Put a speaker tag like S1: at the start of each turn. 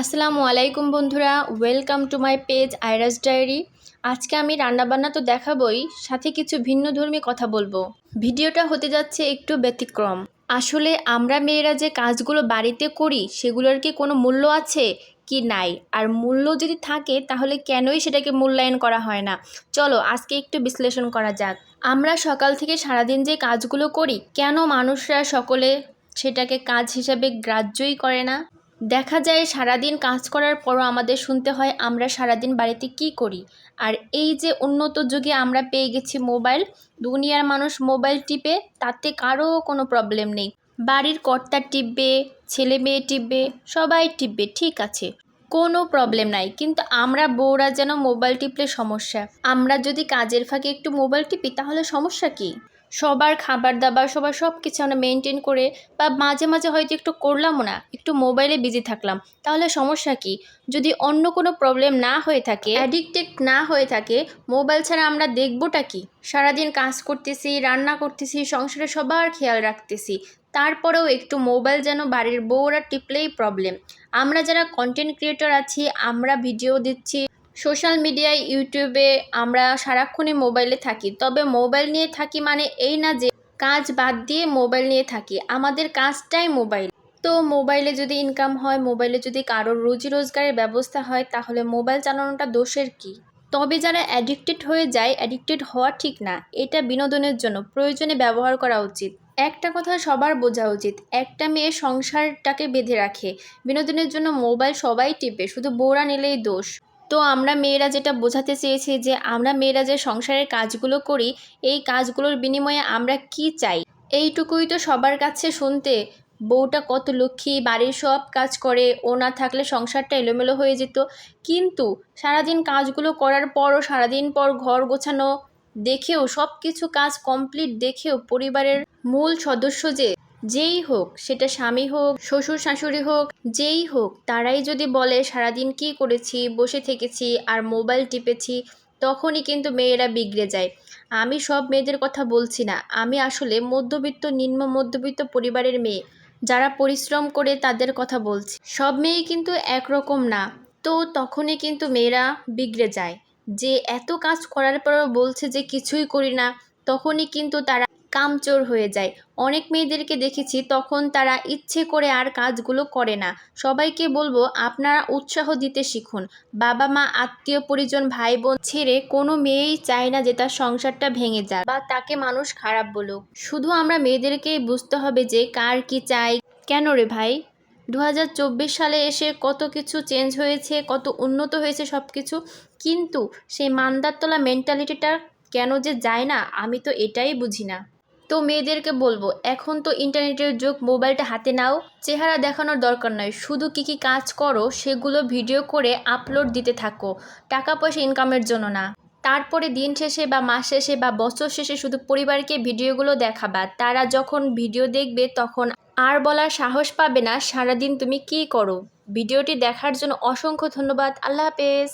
S1: আসসালামু আলাইকুম বন্ধুরা welcome to my page Airas diary আজকে আমি রান্নাবান্না তো দেখাবই, সাথে কিছু ভিন্ন ধর্মী কথা বলব। ভিডিওটা হতে যাচ্ছে একটু ব্যতিক্রম। আসলে আমরা মেয়েরা যে কাজগুলো বাড়িতে করি, সেগুলোর কি কোনো মূল্য আছে কি নাই? আর মূল্য যদি থাকে, তাহলে কেনই সেটাকে মূল্যায়ন করা হয় না? চলো, আজকে একটু বিশ্লেষণ করা যাক। আমরা সকাল থেকে সারাদিন যে কাজগুলো করি, কেন মানুষরা সকলে সেটাকে কাজ হিসাবে গ্রাহ্যই করে না? দেখা যায় সারাদিন কাজ করার পরও আমাদের শুনতে হয়, আমরা সারাদিন বাড়িতে কি করি? আর এই যে উন্নত যুগে আমরা পেয়ে গেছি মোবাইল, দুনিয়ার মানুষ মোবাইল টিপে, তাতে কারও কোনো প্রবলেম নেই। বাড়ির কর্তা টিপবে, ছেলে মেয়ে টিপবে, সবাই টিপবে, ঠিক আছে। কোনো প্রবলেম নাই, কিন্তু আমরা বউরা যেন মোবাইল টিপলে সমস্যা। আমরা যদি কাজের ফাঁকে একটু মোবাইল টিপি, তাহলে সমস্যা কি? সবার খাবার দাবার, সবার সব কিছু আমরা মেনটেন করে বা মাঝে মাঝে হয়তো একটু করলামও না, একটু মোবাইলে বিজি থাকলাম, তাহলে সমস্যা কি? যদি অন্য কোনো প্রবলেম না হয়ে থাকে অ্যাডিক্টেড না হয়ে থাকে মোবাইল ছাড়া আমরা দেখবোটা কি? সারাদিন কাজ করতেছি, রান্না করতেছি, সংসারে সবার খেয়াল রাখতেছি, তারপরেও একটু মোবাইল যেন বাড়ির বউরা টিপলেই প্রবলেম আমরা যারা কন্টেন্ট ক্রিয়েটর আছি, আমরা ভিডিও দিচ্ছি। সোশ্যাল মিডিয়ায়, ইউটিউবে আমরা সারাক্ষণই মোবাইলে থাকি। তবে মোবাইল নিয়ে থাকি মানে এই না যে কাজ বাদ দিয়ে মোবাইল নিয়ে থাকি। আমাদের কাজটাই মোবাইল। তো মোবাইলে যদি ইনকাম হয়, মোবাইলে যদি কারোর রুজি রোজগারের ব্যবস্থা হয়, তাহলে মোবাইল চালানোটা দোষের কি? তবে যারা অ্যাডিক্টেড হয়ে যায় অ্যাডিক্টেড হওয়া ঠিক না। এটা বিনোদনের জন্য প্রয়োজনে ব্যবহার করা উচিত। একটা কথা সবার বোঝা উচিত, একটা মেয়ে সংসারটাকে বেঁধে রাখে। বিনোদনের জন্য মোবাইল সবাই টিপে, শুধু বউরা নিলেই দোষ। তো আমরা মেয়েরা যেটা বোঝাতে চেয়েছি যে আমরা মেয়েরা যে সংসারের কাজগুলো করি, এই কাজগুলোর বিনিময়ে আমরা কি চাই? এইটুকুই তো সবার কাছে শুনতে। বউটা কত লক্ষ্মী, বাড়ির সব কাজ করে, ও না থাকলে সংসারটা এলোমেলো হয়ে যেত। কিন্তু সারাদিন কাজগুলো করার পরও, সারাদিন পর ঘর গোছানো, দেখেও সব কিছু কাজ কমপ্লিট দেখেও পরিবারের মূল সদস্য যে যেই হোক, সেটা স্বামী হোক, শ্বশুর শাশুড়ি হোক, যেই হোক, তারাই যদি বলে, সারাদিন কি করেছি, বসে থেকেছি আর মোবাইল টিপেছি, তখনই কিন্তু মেয়েরা বিগড়ে যায়। আমি সব মেয়েদের কথা বলছি না। আমি আসলে মধ্যবিত্ত, নিম্ন মধ্যবিত্ত পরিবারের মেয়ে। যারা পরিশ্রম করে তাদের কথা বলছি। সব মেয়ে কিন্তু একরকম না। তো তখনই কিন্তু মেয়েরা বিগড়ে যায়। যে এত কাজ করার পরও বলছে যে কিছুই করি না, তখনই কিন্তু তারা কামচোর হয়ে যায়। অনেক মেয়েদেরকে দেখেছি, তখন তারা ইচ্ছে করে আর কাজগুলো করে না। সবাইকে বলব, আপনারা উৎসাহ দিতে শিখুন। বাবা মা আত্মীয়, পরিজন ভাই বোন ছেড়ে কোনো মেয়েই চায় না যে তার সংসারটা ভেঙে যায় বা তাকে মানুষ খারাপ বলুক। শুধু আমরা মেয়েদেরকেই বুঝতে হবে যে কার কি চাই কেন রে ভাই? দু হাজার চব্বিশ সালে এসে কত কিছু চেঞ্জ হয়েছে, কত উন্নত হয়েছে সব কিছু কিন্তু সেই মান্দারতলা মেন্টালিটিটা কেন যে যায় না, আমি তো এটাই বুঝি না। তো মেয়েদেরকে বলব, এখন তো ইন্টারনেটের যুগ, মোবাইলটা হাতে নাও। চেহারা দেখানোর দরকার নয়, শুধু কি কি কাজ করো, সেগুলো ভিডিও করে আপলোড দিতে থাকো। টাকা পয়সা ইনকামের জন্য না। তারপরে দিন শেষে বা মাস শেষে বা বছর শেষে শুধু পরিবারকে ভিডিওগুলো দেখাবা। তারা যখন ভিডিও দেখবে, তখন আর বলার সাহস পাবে না সারাদিন তুমি কি করো। ভিডিওটি দেখার জন্য অসংখ্য ধন্যবাদ। আল্লাহ হাফেজ।